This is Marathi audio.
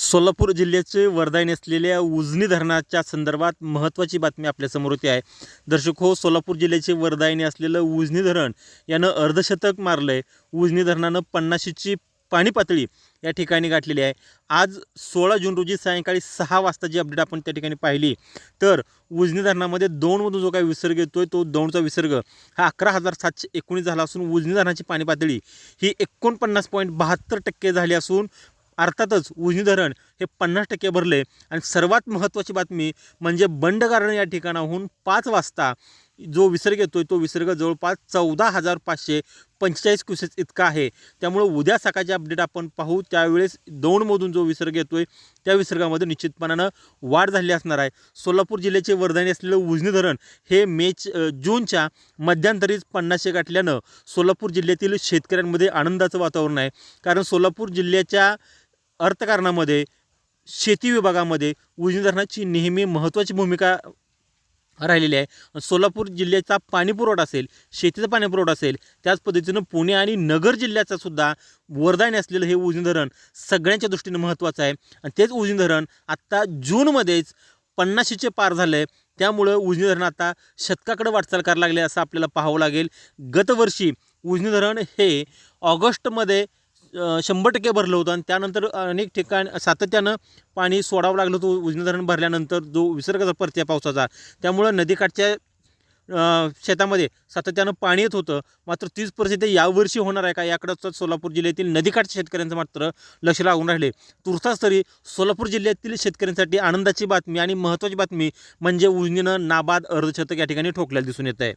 सोलापूर जिल्ह्याचे वरदायन असलेल्या उजनी धरणाच्या संदर्भात महत्त्वाची बातमी आपल्यासमोर होती आहे. दर्शक हो सोलापूर जिल्ह्याचे वरदायीने असलेलं उजनी धरण यानं अर्धशतक मारलं आहे उजनी धरणानं पन्नाशीची पाणी पातळी या ठिकाणी गाठलेली आहे. आज सोळा जून रोजी सायंकाळी सहा वाजता जी अपडेट आपण त्या ठिकाणी पाहिली तर उजनी धरणामध्ये दोनमधून जो काही विसर्ग येतोय तो दोनचा विसर्ग हा अकरा हजार सातशे एकोणीस झाला असून उजनी धरणाची पाणी पातळी ही एकोणपन्नास पॉईंट बहात्तर टक्के झाली असून अर्थातच उजनी धरण हे पन्नास टक्के भरले. आणि सर्वात महत्त्वाची बातमी म्हणजे बंड गार्डन या ठिकाणाहून पाच वाजता जो विसर्ग येतो तो विसर्ग जवळपास चौदा हजार पाचशे पंचेचाळीस क्युसेस इतका आहे. त्यामुळं उद्या सकाळचे अपडेट आपण पाहू. त्यावेळेस दौंडमधून जो विसर्ग येतो आहे त्या विसर्गामध्ये निश्चितपणानं वाढ झाली असणार आहे. सोलापूर जिल्ह्याचे वरदानी असलेलं उजनी धरण हे मेच जूनच्या मध्यंतरीच पन्नासशे गाठल्यानं सोलापूर जिल्ह्यातील शेतकऱ्यांमध्ये आनंदाचं वातावरण आहे. कारण सोलापूर जिल्ह्याच्या अर्थकारणामध्ये शेती विभागामध्ये उजनी धरणाची नेहमी महत्त्वाची भूमिका राहिलेली आहे. सोलापूर जिल्ह्याचा पाणीपुरवठा असेल शेतीचा पाणीपुरवठा असेल त्याच पद्धतीनं पुणे आणि नगर जिल्ह्याचा सुद्धा वरदान असलेलं हे उजनी धरण सगळ्यांच्या दृष्टीनं महत्त्वाचं आहे. आणि तेच उजनी धरण आत्ता जूनमध्येच पन्नाशीचे पार झालं आहे त्यामुळं उजनी धरण आता शतकाकडे वाटचाल करायला लागले असं आपल्याला पाहावं लागेल. गतवर्षी उजनी धरण हे ऑगस्टमध्ये शंभर टक्के भरलं होतं आणि त्यानंतर अनेक ठिकाण सातत्यानं पाणी सोडावं लागलं होतं. उजनी धरण भरल्यानंतर जो विसर्गाचा परत्या पावसाचा त्यामुळं नदीकाठच्या शेतामध्ये सातत्यानं पाणी येत होतं. मात्र तीच परिस्थिती यावर्षी होणार आहे का? याकडंच सोलापूर जिल्ह्यातील नदीकाठच्या शेतकऱ्यांचं मात्र लक्ष लागून राहिले. तुर्तास तरी सोलापूर जिल्ह्यातील शेतकऱ्यांसाठी आनंदाची बातमी आणि महत्त्वाची बातमी म्हणजे उजनीनं नाबाद अर्धशतक या ठिकाणी ठोकल्याला दिसून येत आहे